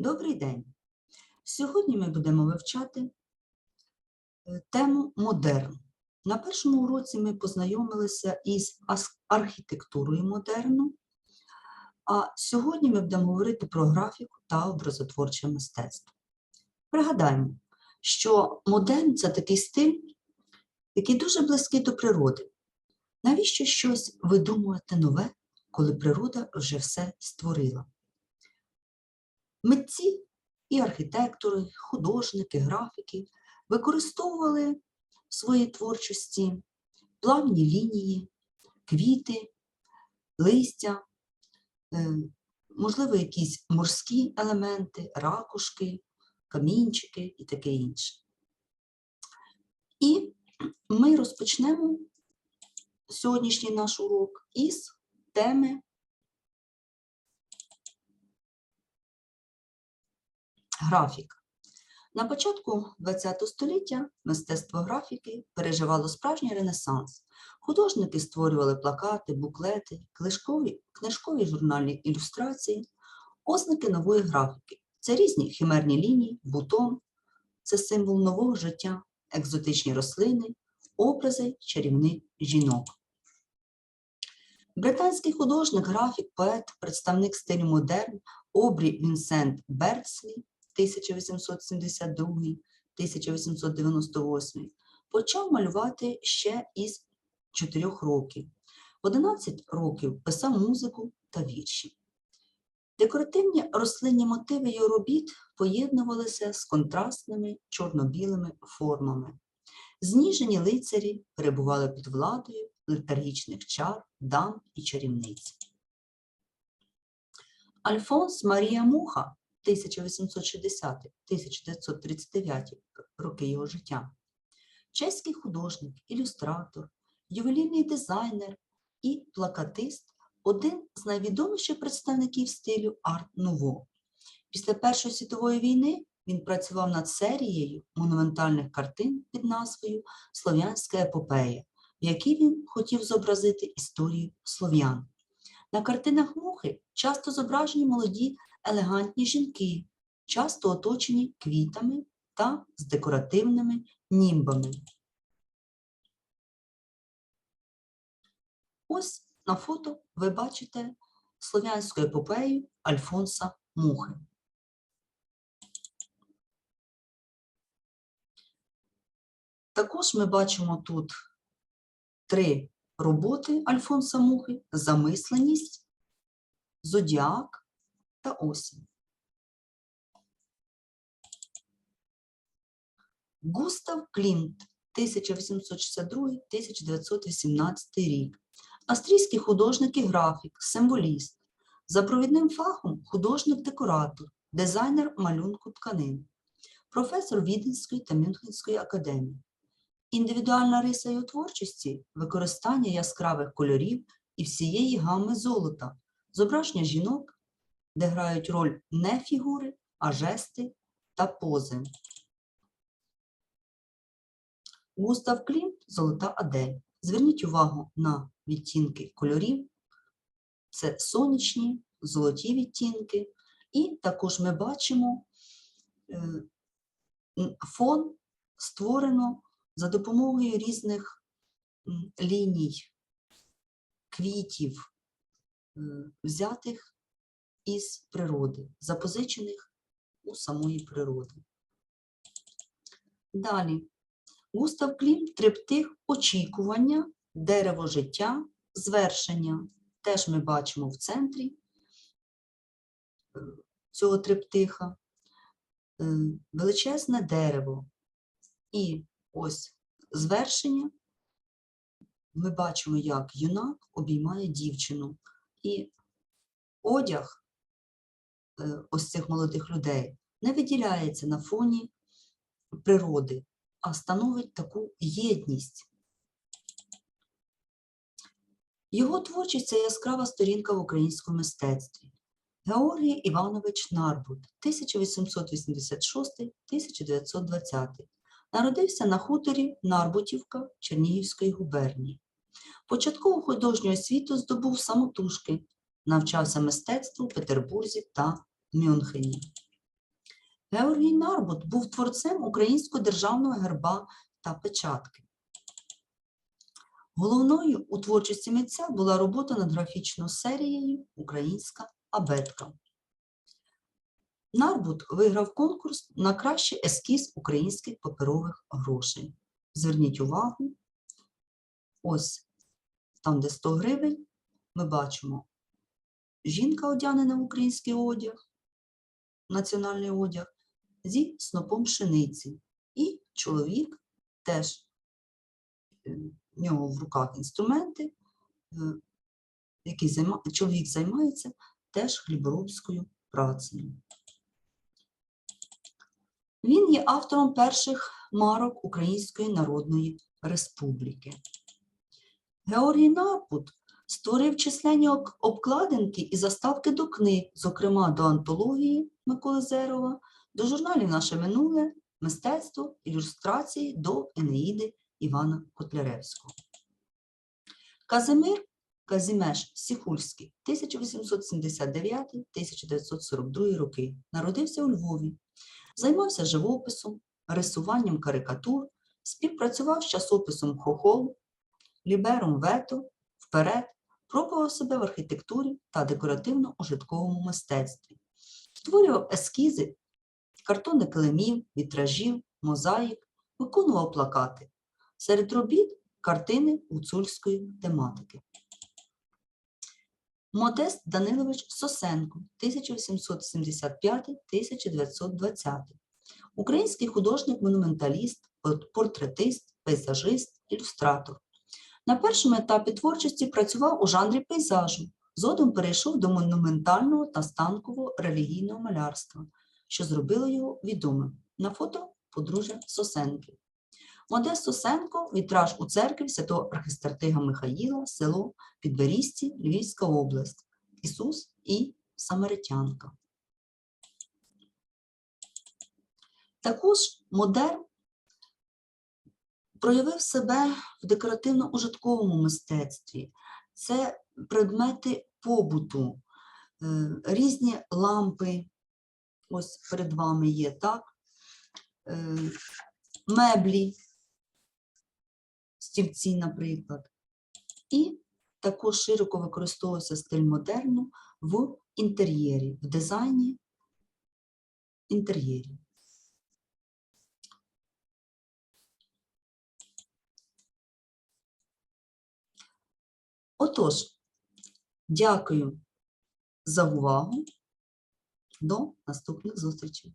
Добрий день! Сьогодні ми будемо вивчати е, тему модерн. На першому уроці ми познайомилися із архітектурою модерну, а сьогодні ми будемо говорити про графіку та образотворче мистецтво. Пригадаємо, що модерн це такий стиль, який дуже близький до природи. Навіщо щось видумувати нове, коли природа вже все створила? Митці і архітектори, художники, графіки використовували в своїй творчості плавні лінії, квіти, листя, е, можливо, якісь морські елементи, ракушки, камінчики і таке інше. І ми розпочнемо сьогоднішній наш урок із теми графік. На початку ХХ століття мистецтво графіки переживало справжній ренесанс. Художники створювали плакати, буклети, книжкові, книжкові журнальні ілюстрації, ознаки нової графіки. Це різні химерні лінії, бутон, це символ нового життя, екзотичні рослини, образи чарівних жінок. Британський художник, графік, поет, представник стилю модерн Обрі Вінсент Берцлі 1872-1898 почав малювати ще із 4 років. В 11 років писав музику та вірші. Декоративні рослинні мотиви його робіт поєднувалися з контрастними чорно-білими формами. Зніжені лицарі перебували під владою летаргічних чар, дам і чарівниць. Альфонс Марія Муха 1860-1939 роки його життя. Чеський художник, ілюстратор, ювелірний дизайнер і плакатист один з найвідоміших представників стилю арт-нуво. Після Першої світової війни він працював над серією монументальних картин під назвою Слов'янська епопея, в якій він хотів зобразити історію слов'ян. На картинах мухи часто зображені молоді елегантні жінки, часто оточені квітами та з декоративними німбами. Ось на фото ви бачите слов'янську епопею Альфонса Мухи. Також ми бачимо тут три роботи Альфонса Мухи: замисленість, зодіак та осінь. Густав Клімт 1862-1918 рік. Австрійський художник і графік, символіст. За провідним фахом художник-декоратор, дизайнер малюнку тканин, професор Віденської та Мюнхенської академії. Індивідуальна риса його творчості використання яскравих кольорів і всієї гами золота, зображення жінок, де грають роль не фігури, а жести та пози. Густав Клімт Золота Адель. Зверніть увагу на відтінки кольорів. Це сонячні, золоті відтінки. І також ми бачимо е, фон створено за допомогою різних ліній, квітів, е, взятих із природи, запозичених у самої природи. Далі. Густав Клім триптих очікування, дерево життя, звершення. Теж ми бачимо в центрі е, цього триптиха е, величезне дерево. І ось звершення ми бачимо, як юнак обіймає дівчину. І одяг ось цих молодих людей не виділяється на фоні природи, а становить таку єдність. Його творчість це яскрава сторінка в українському мистецтві. Георгій Іванович Нарбут, 1886-1920. Народився на хуторі Нарбутівка Чернігівської губернії. Початкову художню освіту здобув самотужки, навчався мистецтву в Петербурзі та Мюнхені. Георгій Нарбут був творцем українського державного герба та печатки. Головною у творчості митця була робота над графічною серією Українська абетка. Нарбут виграв конкурс на кращий ескіз українських паперових грошей. Зверніть увагу, ось там, де 100 гривень, ми бачимо жінка одягнена в український одяг, національний одяг, зі снопом пшениці. І чоловік теж е, в нього в руках інструменти, е, який займа... чоловік займається теж хліборобською працею. Він є автором перших марок Української Народної Республіки. Георгій Нарбут створив численні обкладинки і заставки до книг, зокрема до антології Миколи Зерова, до журналів Наше минуле, мистецтво, ілюстрації до Енеїди Івана Котляревського. Казимир Казімеш Сіхульський, 1879-1942 роки, народився у Львові, займався живописом, рисуванням карикатур, співпрацював з часописом Хохол, Лібером Вето, вперед, пробував себе в архітектурі та декоративно-ужитковому мистецтві, створював ескізи, картони килимів, вітражів, мозаїк, виконував плакати. Серед робіт картини гуцульської тематики. Модест Данилович Сосенко, 1875-1920. Український художник-монументаліст, портретист, пейзажист, ілюстратор. На першому етапі творчості працював у жанрі пейзажу, згодом перейшов до монументального та станкового релігійного малярства, що зробило його відомим. На фото подружжя Сосенки. Модест Сосенко вітраж у церкві святого архистратига Михаїла, село Підберізці, Львівська область. Ісус і Самаритянка. Також модерн проявив себе в декоративно-ужитковому мистецтві. Це предмети побуту, е, різні лампи, ось перед вами є, так? Е, Меблі, стільці, наприклад. І також широко використовується стиль модерну в інтер'єрі, в дизайні інтер'єрів. Отож, дякую за увагу. До наступних зустрічей.